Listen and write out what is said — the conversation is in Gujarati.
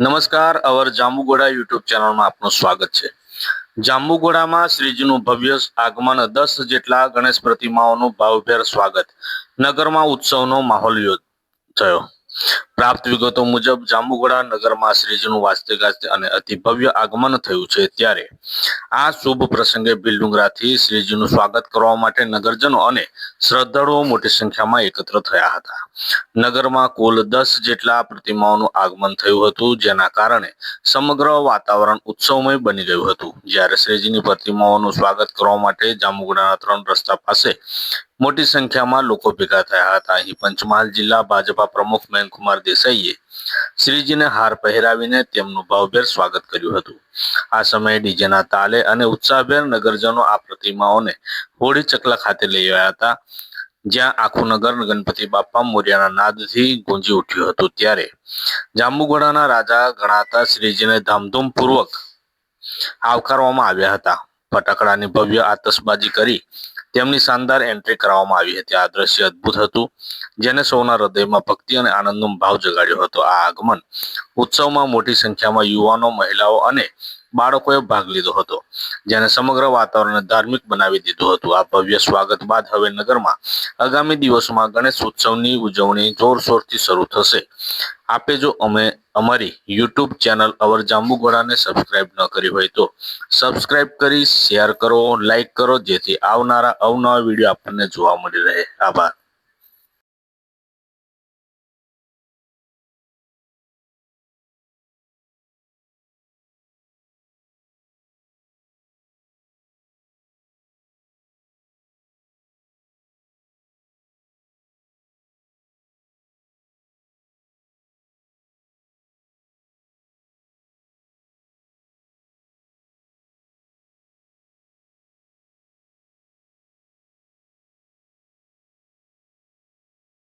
નમસ્કાર, અવર જાંબુગોડા યુટ્યુબ ચેનલમાં આપનું સ્વાગત છે. જાંબુગોડામાં શ્રીજીનું ભવ્ય આગમન દસ જેટલા ગણેશ પ્રતિમાઓનું ભાવભેર સ્વાગત. નગરમાં ઉત્સવનો માહોલ થયો. પ્રાપ્ત વિગતો મુજબ જાંબુગોડા નગરમાં શ્રીજીનું વાસ્તવિક અને અતિ આગમન થયું છે ત્યારે આ શુભ પ્રસંગે બિલડુંગરાથી શ્રીજીનું સ્વાગત કરવા માટે નગરજનો અને શ્રદ્ધાળુઓ મોટી સંખ્યામાં એકત્ર થયા હતા. નગરમાં કુલ દસ જેટલા પ્રતિમાઓનું આગમન થયું હતું, જેના કારણે સમગ્ર વાતાવરણ ઉત્સવમય બની ગયું હતું. જ્યારે શ્રીજીની પ્રતિમાઓનું સ્વાગત કરવા માટે જાંબુગોડાના ત્રણ રસ્તા પાસે મોટી સંખ્યામાં લોકો ભેગા થયા હતા. અહીં પંચમહાલ જિલ્લા ભાજપા પ્રમુખ મયંકુમાર દેસાઈએ શ્રીજીને હાર પહેરાવીને તેમનું ભાવભેર સ્વાગત કર્યું હતું. આ સમયે ડીજેના તાલે અને ઉત્સાહભેર નગરજનો આ પ્રતિમાઓને હોળી ચકલા ખાતે લઈ આવ્યા હતા. જ્યાં આખું નગર ગણપતિ બાપા મોર્યાના નાદથી ગુંજી ઉઠ્યું હતું. ત્યારે જાંબુગોડાના રાજા ગણાતા શ્રીજીને ધામધૂમપૂર્વક આવકારવામાં આવ્યા હતા. ફટાકડાની ભવ્ય આતશબાજી કરી તેમની શાનદાર એન્ટ્રી કરવામાં આવી હતી. આ દ્રશ્ય અદ્ભુત હતું, જેને સૌના હૃદયમાં ભક્તિ અને આનંદનો ભાવ જગાડ્યો હતો. આ આગમન ઉત્સવમાં મોટી સંખ્યામાં યુવાનો, મહિલાઓ અને બાળકોએ ભાગ લીધો હતો જેને સમગ્ર વાતાવરણને ધાર્મિક બનાવી દીધું હતું. આ ભવ્ય સ્વાગત બાદ હવે નગરમાં આગામી દિવસોમાં ગણેશ ઉત્સવની ઉજવણી જોરશોરથી શરૂ થશે. આપે જો અમે અમારી યુટ્યુબ ચેનલ અવર જાંબુગોળાને સબસ્ક્રાઇબ ન કરી હોય તો સબસ્ક્રાઇબ કરી, શેર કરો, લાઇક કરો, જેથી આવનારા અવનવા વીડિયો આપણને જોવા મળી રહે. આભાર.